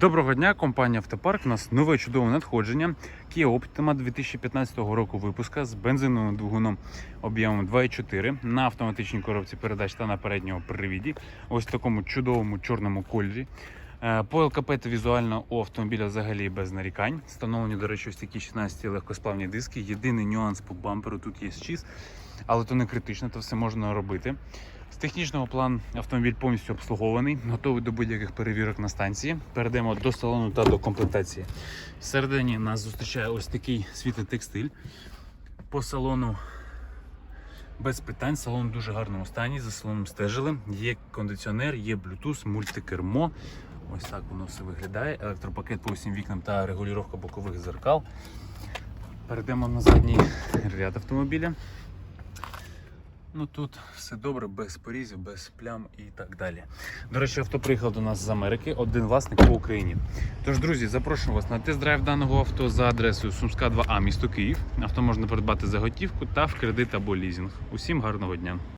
Доброго дня, компанія Автопарк. У нас нове чудове надходження. Kia Optima 2015 року випуска з бензиновим двигуном об'ємом 2,4 на автоматичній коробці передач та на передньому привіді. Ось в такому чудовому чорному кольорі. Е, По ЛКП та візуально у автомобіля взагалі без нарікань. Встановлені, до речі, ось такі 16 легкосплавні диски. Єдиний нюанс по бамперу тут є щіз, але то не критично, то все можна робити. З технічного плану автомобіль повністю обслугований, готовий до будь-яких перевірок на станції. Перейдемо до салону та до комплектації. Всередині нас зустрічає ось такий світлий текстиль. По салону без питань. Салон в дуже гарному стані. За салоном стежили. Є кондиціонер, є Bluetooth, мультикермо. Ось так воно все виглядає. Електропакет по усім вікнам та регулювання бокових зеркал. Перейдемо на задній ряд автомобіля. Ну тут все добре, без порізів, без плям і так далі. До речі, авто приїхав до нас з Америки, один власник по Україні. Тож, друзі, запрошую вас на тест-драйв даного авто за адресою Сумська 2А, місто Київ. Авто можна придбати за готівку та в кредит або лізинг. Усім гарного дня!